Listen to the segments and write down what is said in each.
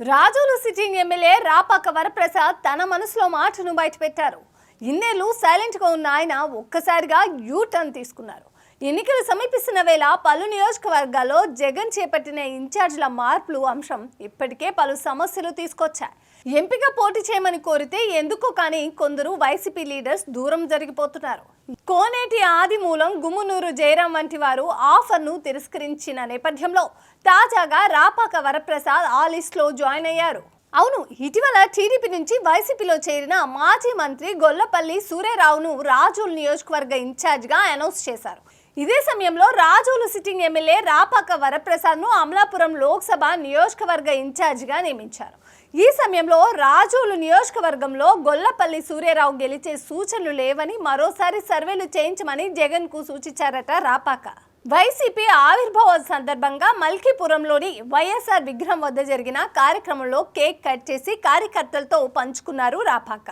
Razole sitting MLA Rapaka Varaprasad తన మనసులో మాటను బయటపెట్టారు. ఇన్నేళ్ళు సైలెంట్గా ఉన్న ఆయన ఒక్కసారిగా యూ టర్న్ తీసుకున్నారు. ఎన్నికలు సమీపిస్తున్న వేళ పలు నియోజకవర్గాల్లో జగన్ చేపట్టిన ఇన్ఛార్జ్ల మార్పులు అంశం ఇప్పటికే పలు సమస్యలు తీసుకొచ్చాయి. ఎంపిక పోటీ చేయమని కోరితే ఎందుకో కానీ కొందరు వైసీపీ లీడర్స్ దూరం జరిగిపోతున్నారు. కోనేటి ఆదిమూలం గుమ్మునూరు జయరాం వంటి వారు ఆఫర్ను తిరస్కరించిన నేపథ్యంలో తాజాగా రాపాక వరప్రసాద్ ఆ లిస్ట్లో జాయిన్ అయ్యారు. అవును ఇటీవల టీడీపీ నుంచి వైసీపీలో చేరిన మాజీ మంత్రి గొల్లపల్లి సూర్యరావును రాజుల్ నియోజకవర్గ ఇన్ఛార్జ్గా అనౌన్స్ చేశారు. ఇదే సమయంలో రాజోలు సిట్టింగ్ ఎమ్మెల్యే రాపాక వరప్రసాద్ను అమలాపురం లోక్సభ నియోజకవర్గ ఇన్ఛార్జిగా నియమించారు. ఈ సమయంలో రాజోలు నియోజకవర్గంలో గొల్లపల్లి సూర్యరావు గెలిచే సూచనలు లేవని మరోసారి సర్వేలు చేయించమని జగన్కు సూచించారట రాపాక. వైసీపీ ఆవిర్భావ సందర్భంగా మల్కీపురంలోని వైఎస్ఆర్ విగ్రహం వద్ద జరిగిన కార్యక్రమంలో కేక్ కట్ చేసి కార్యకర్తలతో పంచుకున్నారు రాపాక.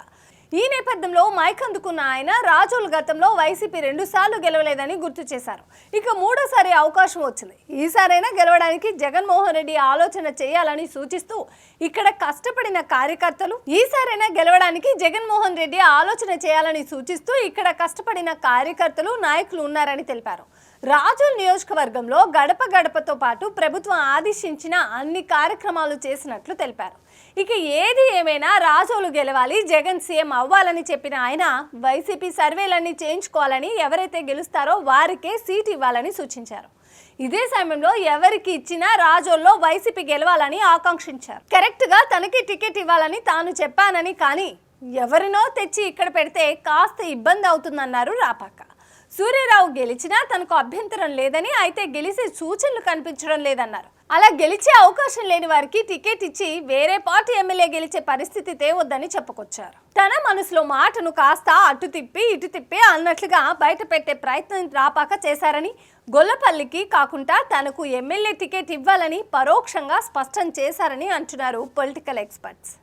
ఈ నేపథ్యంలో మైక్ అందుకున్న ఆయన రాజోలు గతంలో వైసీపీ రెండు సార్లు గెలవలేదని గుర్తు చేశారు. ఇక మూడోసారి అవకాశం వచ్చింది. ఈసారైనా గెలవడానికి జగన్మోహన్ రెడ్డి ఆలోచన చేయాలని సూచిస్తూ ఇక్కడ కష్టపడిన కార్యకర్తలు ఈసారైనా గెలవడానికి జగన్మోహన్ రెడ్డి ఆలోచన చేయాలని సూచిస్తూ ఇక్కడ కష్టపడిన కార్యకర్తలు నాయకులు ఉన్నారని తెలిపారు. రాజోల్ నియోజకవర్గంలో గడప గడపతో పాటు ప్రభుత్వం ఆదేశించిన అన్ని కార్యక్రమాలు చేసినట్లు తెలిపారు. ఇక ఏది ఏమైనా రాజోలు గెలవాలి జగన్ సీఎం అవ్వాలని చెప్పిన ఆయన వైసీపీ సర్వేలన్నీ చేయించుకోవాలని ఎవరైతే గెలుస్తారో వారికే సీట్ ఇవ్వాలని సూచించారు. ఇదే సమయంలో ఎవరికి ఇచ్చినా రాజోల్లో వైసీపీ గెలవాలని ఆకాంక్షించారు. కరెక్ట్గా తనకి టికెట్ ఇవ్వాలని తాను చెప్పానని కానీ ఎవరినో తెచ్చి ఇక్కడ పెడితే కాస్త ఇబ్బంది అవుతుందన్నారు రాపాక. సూర్యరావు గెలిచినా తనకు అభ్యంతరం లేదని అయితే గెలిచే సూచనలు కనిపించడం లేదన్నారు. అలా గెలిచే అవకాశం లేని వారికి టికెట్ ఇచ్చి వేరే పార్టీ ఎమ్మెల్యే గెలిచే పరిస్థితి తేవద్దని చెప్పుకొచ్చారు. తన మనసులో మాటను కాస్త అటు తిప్పి ఇటు తిప్పి అన్నట్లుగా బయట పెట్టే ప్రయత్నం రాపాక చేశారని గొల్లపల్లికి కాకుండా తనకు ఎమ్మెల్యే టికెట్ ఇవ్వాలని పరోక్షంగా స్పష్టం చేశారని అంటున్నారు పొలిటికల్ ఎక్స్పర్ట్స్.